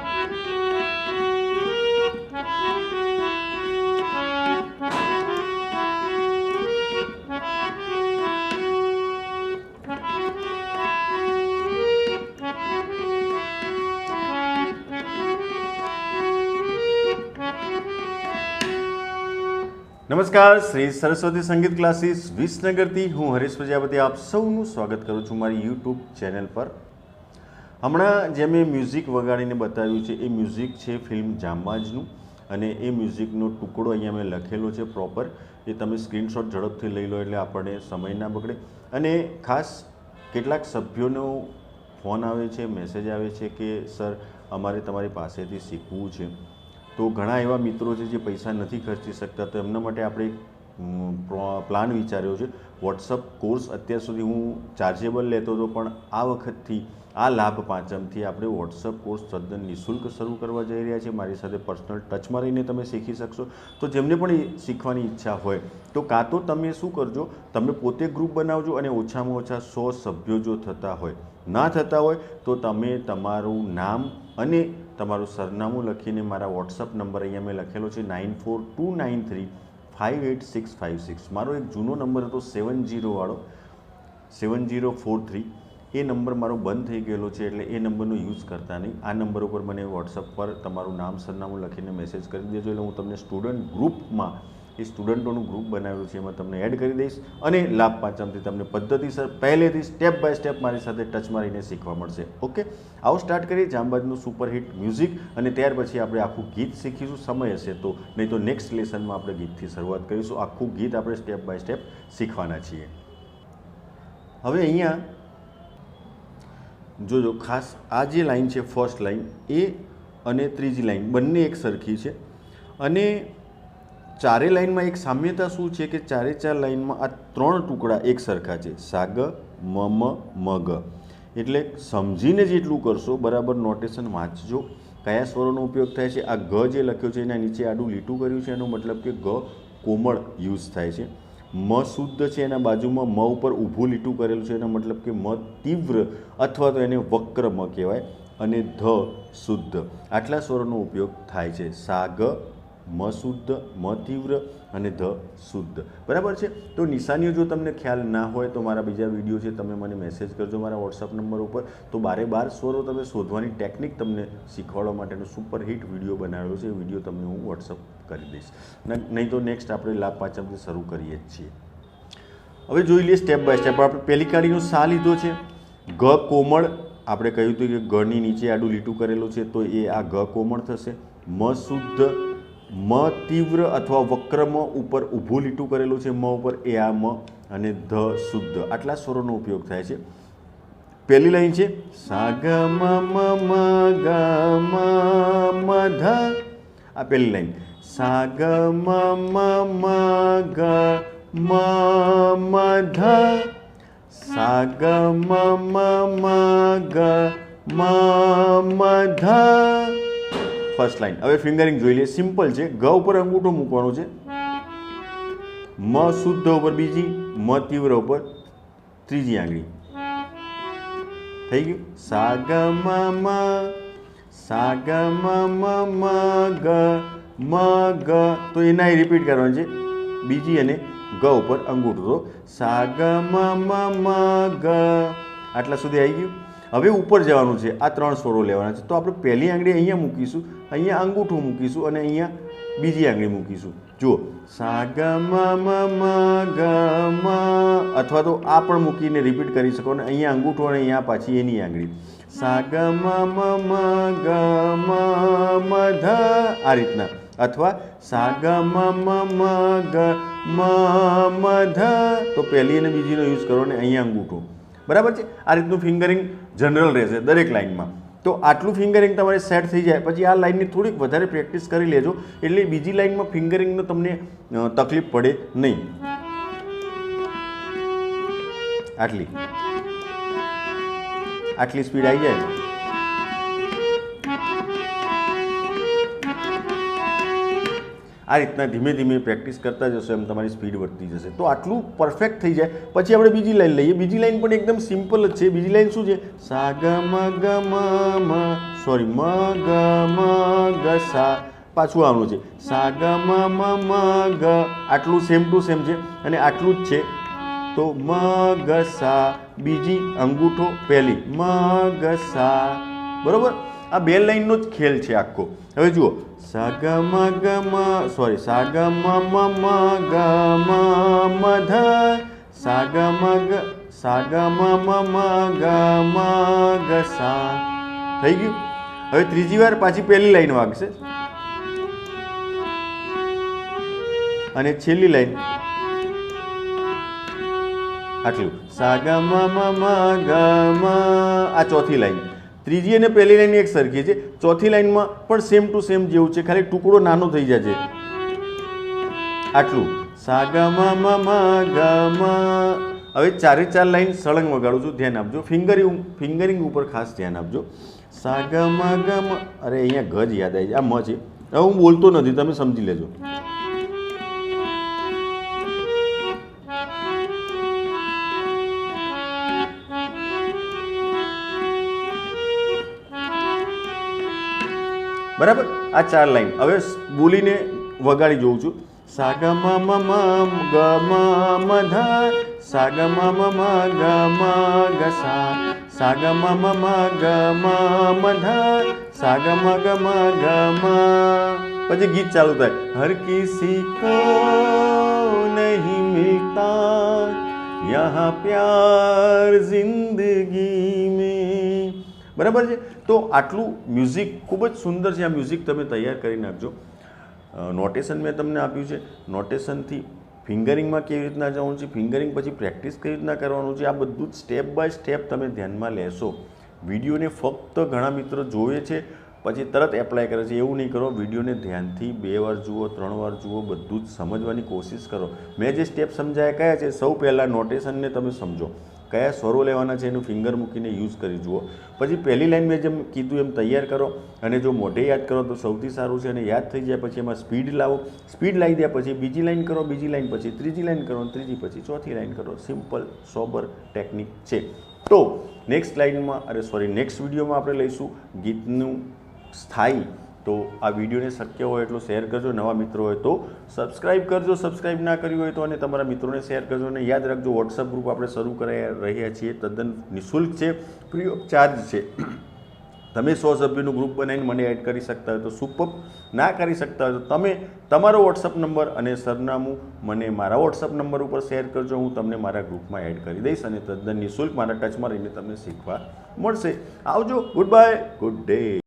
નમસ્કાર શ્રી સરસ્વતી સંગીત ક્લાસીસ વિસનગરથી હું હરીશ પ્રજાપતિ આપ સૌનું સ્વાગત કરું છું મારી યુટ્યુબ ચેનલ પર હમણાં જે મેં મ્યુઝિક વગાડીને બતાવ્યું છે, એ મ્યુઝિક છે ફિલ્મ જામબાજનું અને એ મ્યુઝિકનો ટુકડો અહીંયા મેં લખેલો છે પ્રોપર એ તમે સ્ક્રીનશોટ ઝડપથી લઈ લો એટલે આપણને સમય ના બગડે. અને ખાસ કેટલાક સભ્યોનો ફોન આવે છે મેસેજ આવે છે કે સર અમારે તમારી પાસેથી શીખવું છે. તો ઘણા એવા મિત્રો છે જે પૈસા નથી ખર્ચી શકતા, તો એમના માટે આપણે પ્લાન વિચાર્યો છે. વોટ્સઅપ કોર્સ અત્યાર સુધી હું ચાર્જેબલ લેતો હતો, પણ આ વખતથી, આ લાભ પાંચમથી આપણે વોટ્સઅપ કોર્સ તદ્દન નિઃશુલ્ક શરૂ કરવા જઈ રહ્યા છીએ. મારી સાથે પર્સનલ ટચમાં રહીને તમે શીખી શકશો. તો જેમને પણ શીખવાની ઈચ્છા હોય, તો કાં તો તમે શું કરજો, તમે પોતે ગ્રુપ બનાવજો અને ઓછામાં ઓછા સો સભ્યો જો થતા હોય, ના થતા હોય, તો તમે તમારું નામ અને તમારું સરનામું લખીને મારા વોટ્સઅપ નંબર અહીંયા મેં લખેલો છે, nine four two nine three five eight six five six મારો એક જૂનો નંબર હતો સેવન જીરોવાળો સેવન જીરો ફોર થ્રી એ નંબર મારો બંધ થઈ ગયેલો છે એટલે એ નંબરનો યુઝ કરતા નહીં આ નંબર ઉપર મને વોટ્સઅપ પર તમારું નામ સરનામું લખીને મેસેજ કરી દેજો એટલે હું તમને સ્ટુડન્ટ ગ્રુપમાં એ સ્ટુડન્ટોનું ગ્રુપ બનાવેલું છે, એમાં તમને એડ કરી દઈશ અને લાભ પાંચમથી તમને પદ્ધતિસર પહેલેથી સ્ટેપ બાય સ્ટેપ મારી સાથે ટચમાં રહીને શીખવા મળશે. ઓકે? આવો સ્ટાર્ટ કરીએ જામબાજનું સુપરહિટ મ્યુઝિક અને ત્યાર પછી આપણે આખું ગીત શીખીશું. સમય હશે તો નહીં તો નેક્સ્ટ લેસનમાં આપણે ગીતથી શરૂઆત કરીશું. આખું ગીત આપણે સ્ટેપ બાય સ્ટેપ શીખવાના છીએ. હવે અહીંયા જોજો, ખાસ આ જે લાઈન છે, ફર્સ્ટ લાઈન, એ અને ત્રીજી લાઈન બંને એક સરખી છે. અને ચારે લાઈનમાં એક સામ્યતા શું છે કે ચારે ચાર લાઈનમાં આ ત્રણ ટુકડા એક સરખા છે? સાગ, મમ, મગ. એટલે સમજીને જેટલું કરશો, બરાબર નોટેશન વાંચજો. કયા સ્વરોનો ઉપયોગ થાય છે? આ ગ જે લખ્યો છે, એના નીચે આડું લીટું કર્યું છે, એનો મતલબ કે ગ કોમળ યુઝ થાય છે. મ શુદ્ધ છે, એના બાજુમાં મ ઉપર ઊભું લીટું કરેલું છે, એનો મતલબ કે મ તીવ્ર અથવા તો એને વક્ર મ કહેવાય. અને ધ શુદ્ધ. આટલા સ્વરોનો ઉપયોગ થાય છે. સાગ મ શુદ્ધ મ તીવ્ર અને ધ શુદ્ધ. બરાબર છે? તો નિશાનીઓ જો તમને ખ્યાલ ના હોય તો મારા બીજા વીડિયો છે, તમે મને મેસેજ કરજો મારા વોટ્સઅપ નંબર ઉપર. તો બારે બાર સ્વરો તમે શોધવાની ટેકનિક તમને શીખવાડવા માટેનો સુપર હિટ વીડિયો બનાવ્યો છે, એ વીડિયો તમને હું વોટ્સઅપ કરી દઈશ. નહીં તો નેક્સ્ટ આપણે લાભ પાંચમથી શરૂ કરીએ જ છીએ. હવે જોઈ લઈએ સ્ટેપ બાય સ્ટેપ આપણે પહેલી કાળીનો સા લીધો છે. ગ કોમળ, આપણે કહ્યું હતું કે ગની નીચે આડું લીટું કરેલું છે, તો એ આ ગ કોમળ થશે. મ શુદ્ધ મ તીવ્ર અથવા વક્રમ ઉપર ઊભું લીટું કરેલું છે. મ ઉપર એ, આ, મ અને ધ શુદ્ધ. આટલા સ્વરોનો ઉપયોગ થાય છે. પહેલી લાઈન છે. સા ગ મ મ મ ધ. આ પહેલી લાઈન. સા ગ મ મ, ગ, મ મ, ધ. સા ગ મ મ મ, ગ, મ મ, ધ. ફર્સ્ટ લાઈન હવે ફિંગરિંગ જોઈ લઈએ. સિમ્પલ છે. ગ ઉપર અંગૂઠો મૂકવાનો છે. મ શુદ્ધ ઉપર બીજી, મ તીવ્ર ઉપર ત્રીજી આંગળી. થઈ ગયું? સા ગ મ મ સા ગ, મ મ ગ. મ ગ તો એના રિપીટ કરવાનું છે. બીજી અને ગ ઉપર અંગૂઠો. તો સા ગ મ મ મ ગ. આટલા સુધી આવી ગયું. હવે ઉપર જવાનું છે, આ ત્રણ સ્વરો લેવાના છે. તો આપણે પહેલી આંગળી અહીંયા મૂકીશું, અહીંયા અંગૂઠું મૂકીશું અને અહીંયા બીજી આંગળી મૂકીશું. જુઓ સા ગ અથવા તો આ પણ મૂકીને રિપીટ કરી શકો અને અહીંયા અંગૂઠો અને અહીંયા પાછી એની આંગળી. સા ગ મ ગ ધ આ રીતના. અથવા સા ગ મ ગ ધ તો પહેલી અને બીજીનો યુઝ કરો અને અહીંયા અંગૂઠો. બરાબર છે? આ રીતનું ફિંગરિંગ જનરલ રહેશે દરેક લાઇનમાં. તો આટલું ફિંગરિંગ તમારે સેટ થઈ જાય, પછી આ લાઇનની થોડીક વધારે પ્રેક્ટિસ કરી લેજો, એટલે બીજી લાઇનમાં ફિંગરિંગનો તમને તકલીફ પડે નહીં. આટલી. આટલી સ્પીડ આવી જાય? આ રીતના ધીમે ધીમે પ્રેક્ટિસ કરતા જશો એમ તમારી સ્પીડ વધતી જશે. તો આટલું પરફેક્ટ થઈ જાય. પછી આપણે બીજી લાઈન લઈએ. બીજી લાઈન પણ એકદમ સિમ્પલ જ છે. બીજી લાઈન શું છે? સા ગ મ સોરી મ ગ મ, ગ, સા. પાછું આવવાનું છે. સા ગ મ મ મ, ગ. આટલું સેમ ટુ સેમ છે. અને આટલું જ છે. તો મ ગ સા. બીજી અંગૂઠો પહેલી. મ ગ સા. બરોબર? આ બે લાઈનનો જ ખેલ છે આખો. હવે જુઓ. સા ગ મ ગ મ સોરી સા ગ મ મ મ ગ મ મ ધ સા. ગ સા થઈ ગયું? હવે ત્રીજી વાર પાછી પહેલી લાઈન વાગશે. અને છેલ્લી લાઈન. આટલું. સા ગ મ મ મ ગ મ આ ચોથી લાઈન. ત્રીજી અને પહેલી લાઈન એક સરખી છે. ચોથી લાઈનમાં પણ સેમ ટુ સેમ જેવું છે. ખાલી ટુકડો નાનો થઈ જાય છે. આટલું. સા, ગ, મ મ મ, ગ, મ. હવે ચારે ચાર લાઈન સળંગ વગાડું છું. ધ્યાન આપજો. ફિંગરિંગ ફિંગરિંગ ઉપર ખાસ ધ્યાન આપજો. સા, ગ, મ અરે, અહીંયા ગજ યાદ આવી જાય. આ મ છે. હવે હું બોલતો નથી. તમે સમજી લેજો. બરાબર? આ ચાર લાઈન હવે બોલીને વગાડી જોઉં છું. સા ગ મ મ મ ગ મ મ ધ સા ગ મ મ મ ગ મ ગ સા સા ગ મ મ મ ગ મ મ ધ સા ગ મ ગ મ ગ મ પછી ગીત ચાલુ થાય. હર કિસી કો નહીં મિલતા, યહાં પ્યાર જિંદગી મેં. બરાબર છે? તો આટલું મ્યુઝિક ખૂબ જ સુંદર છે. આ મ્યુઝિક તમે તૈયાર કરી નાખજો નોટેશન મેં તમને આપ્યું છે. નોટેશનથી ફિંગરિંગમાં કેવી રીતના જવાનું છે? ફિંગરિંગ પછી પ્રેક્ટિસ કેવી રીતના કરવાનું છે? આ બધું જ સ્ટેપ બાય સ્ટેપ તમે ધ્યાનમાં લેશો. વિડીયોને ફક્ત ઘણા મિત્રો જોવે છે, પછી તરત એપ્લાય કરે છે. એવું નહીં કરો, વિડીયોને ધ્યાનથી બે વાર જુઓ, ત્રણ વાર જુઓ, બધું જ સમજવાની કોશિશ કરો. મેં જે સ્ટેપ સમજાયા કયા છે, સૌ પહેલાં નોટેશનને તમે સમજો. કયા સ્વરો લેવાના છે એનું ફિંગર મૂકીને યુઝ કરી જુઓ. પછી પહેલી લાઈન મેં જેમ કીધું એમ તૈયાર કરો અને જો મોઢે યાદ કરો તો સૌથી સારું છે અને યાદ થઈ જાય પછી એમાં સ્પીડ લાવો. સ્પીડ લાવી દે પછી બીજી લાઈન કરો, બીજી લાઈન પછી ત્રીજી લાઈન કરો ત્રીજી પછી ચોથી લાઈન કરો. સિમ્પલ સોબર ટેકનિક છે. તો નેક્સ્ટ લાઈનમાં અરે સોરી નેક્સ્ટ વિડીયોમાં આપણે લઈશું ગીતનું સ્થાયી તો આ વિડીયોને શક્ય હોય એટલો શેર કરજો. નવા મિત્રો હોય તો સબસ્ક્રાઇબ કરજો. સબસ્ક્રાઇબ ના કર્યું હોય તો અને તમારા મિત્રોને શેર કરજો અને યાદ રાખજો વોટ્સઅપ ગ્રુપ આપણે શરૂ કરી રહ્યા છીએ. તદ્દન નિઃશુલ્ક છે ફ્રી ઓફ ચાર્જ છે. તમે સો સભ્યનું ગ્રુપ બનાવીને મને એડ કરી શકતા હોય તો સુપર ના કરી શકતા હોય તો તમે તમારો વોટ્સઅપ નંબર અને સરનામું મને મારા વોટ્સઅપ નંબર ઉપર શેર કરજો. હું તમને મારા ગ્રુપમાં એડ કરી દઈશ અને તદ્દન નિઃશુલ્ક મારા ટચમાં રહીને તમને શીખવા મળશે. આવજો. Good bye good day